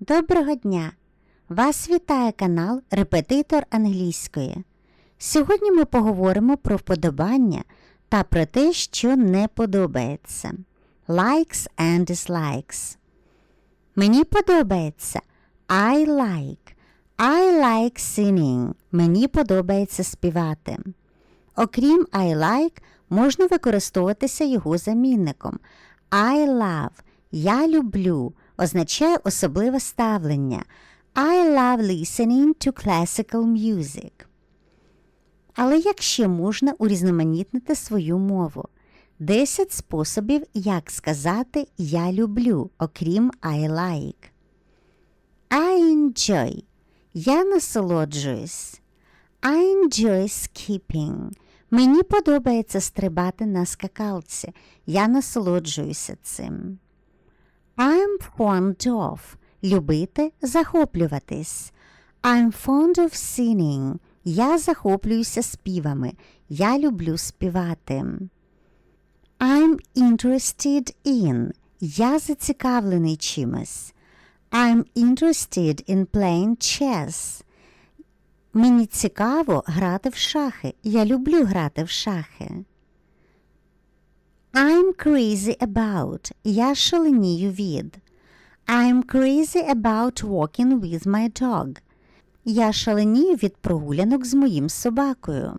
Доброго дня! Вас вітає канал Репетитор англійської. Сьогодні ми поговоримо про вподобання та про те, що не подобається. Likes and dislikes. Мені подобається I like. I like singing. Мені подобається співати. Окрім I like, можна використовуватися його замінником. I love. Я люблю означає особливе ставлення. I love listening to classical music. Але як ще можна урізноманітнити свою мову? 10 способів, як сказати Я люблю, окрім I like. I enjoy. Я насолоджуюсь. I enjoy skipping. Мені подобається стрибати на скакалці. Я насолоджуюся цим. I'm fond of. Любити, захоплюватись. I'm fond of singing. Я захоплююся співами. Я люблю співати. I'm interested in. Я зацікавлений чимось. I'm interested in playing chess. Мені цікаво грати в шахи. Я люблю грати в шахи. I'm crazy about. Я шаленію від. I'm crazy about walking with my dog. Я шаленію від прогулянок з моїм собакою.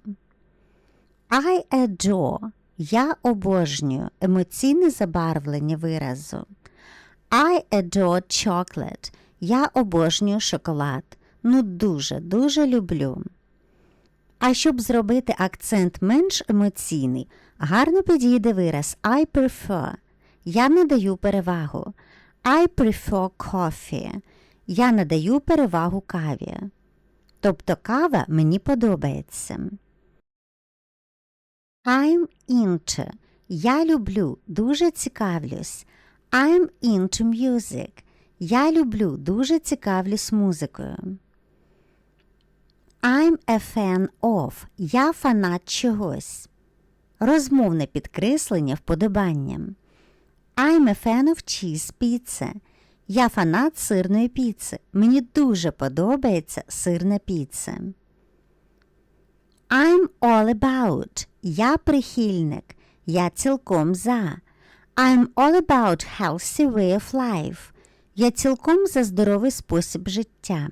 I adore. Я обожнюю емоційне забарвлення виразу. I adore chocolate. Я обожнюю шоколад. Ну дуже, дуже люблю. А щоб зробити акцент менш емоційний, гарно підійде вираз I prefer. Я надаю перевагу. I prefer coffee. Я надаю перевагу каві. Тобто кава мені подобається. I'm into. Я люблю, дуже цікавлюсь. I'm into music. Я люблю, дуже цікавлюсь музикою. I'm a fan of. Я фанат чогось. Розмовне підкреслення вподобанням. I'm a fan of cheese pizza. Я фанат сирної піци. Мені дуже подобається сирна піца. I'm all about. Я прихильник. Я цілком за. I'm all about healthy way of life. Я цілком за здоровий спосіб життя.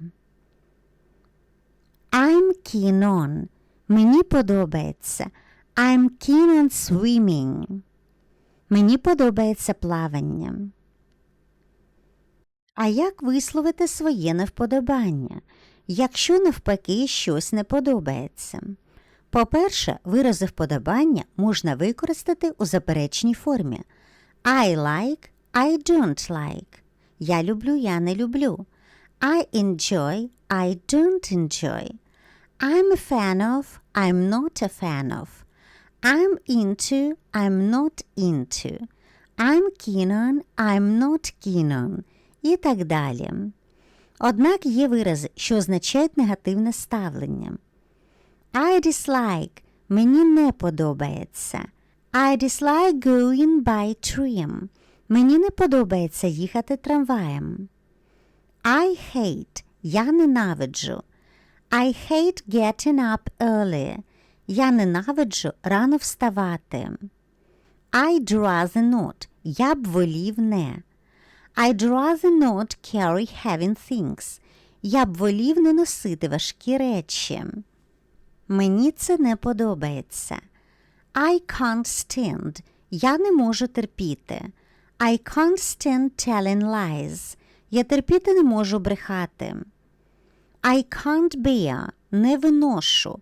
I'm keen on. Мені подобається. I'm keen on swimming. Мені подобається плавання. А як висловити своє невподобання, якщо навпаки щось не подобається? По-перше, вирази вподобання можна використати у заперечній формі. I like, I don't like. Я люблю, я не люблю. I enjoy, I don't enjoy. I'm a fan of, I'm not a fan of. I'm into, I'm not into. I'm keen on, I'm not keen on. І так далі. Однак є вирази, що означають негативне ставлення. I dislike – мені не подобається. I dislike going by tram. Мені не подобається їхати трамваєм. I hate – я ненавиджу. I hate getting up early. Я ненавиджу рано вставати. I'd rather not. Я б волів не. I'd rather not carry heavy things. Я б волів не носити важкі речі. Мені це не подобається. I can't stand. Я не можу терпіти. I can't stand telling lies. Я терпіти не можу брехати. I can't bear. Не виношу.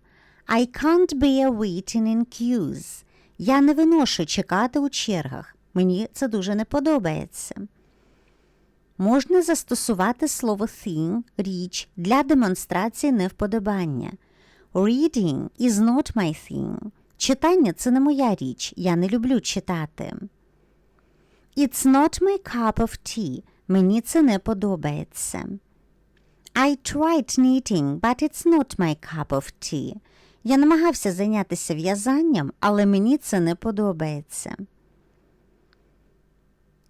I can't bear waiting in queues. Я не виношу чекати у чергах. Мені це дуже не подобається. Можна застосувати слово thing, річ для демонстрації невподобання. Reading is not my thing. Читання це не моя річ. Я не люблю читати. It's not my cup of tea. Мені це не подобається. I tried knitting, but it's not my cup of tea. Я намагався зайнятися в'язанням, але мені це не подобається.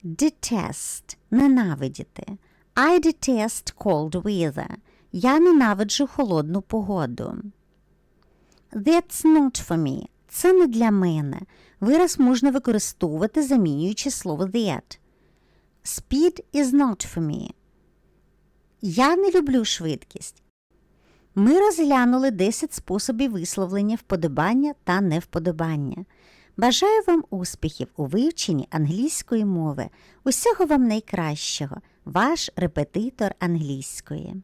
Detest – ненавидіти. I detest cold weather. Я ненавиджу холодну погоду. That's not for me. Це не для мене. Вираз можна використовувати, замінюючи слово that. Speed is not for me. Я не люблю швидкість. Ми розглянули 10 способів висловлення вподобання та невподобання. Бажаю вам успіхів у вивченні англійської мови. Усього вам найкращого. Ваш репетитор англійської.